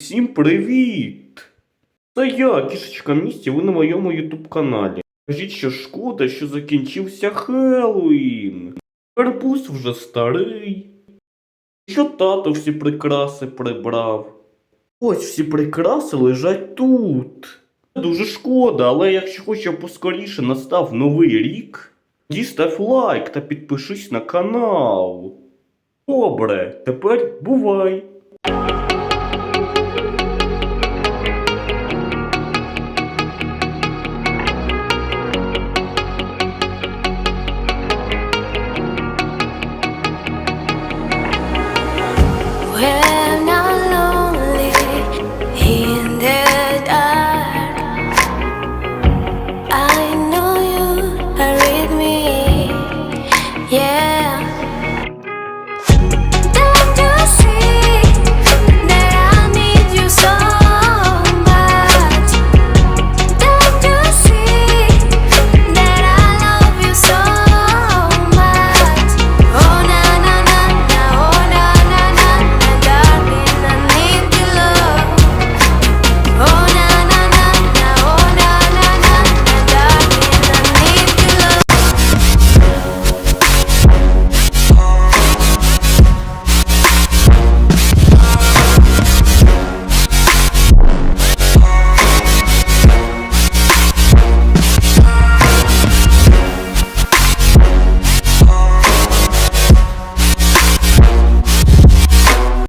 Всім привіт! Це я, кішечка місті, ви на моєму ютуб каналі. Кажіть, що шкода, що закінчився Хеллоуін. Карпуз вже старий. Що тато всі прикраси прибрав. Ось всі прикраси лежать тут. Дуже шкода, але якщо хочеш, поскоріше настав новий рік, тоді став лайк та підпишись на канал. Добре, тепер бувай. head.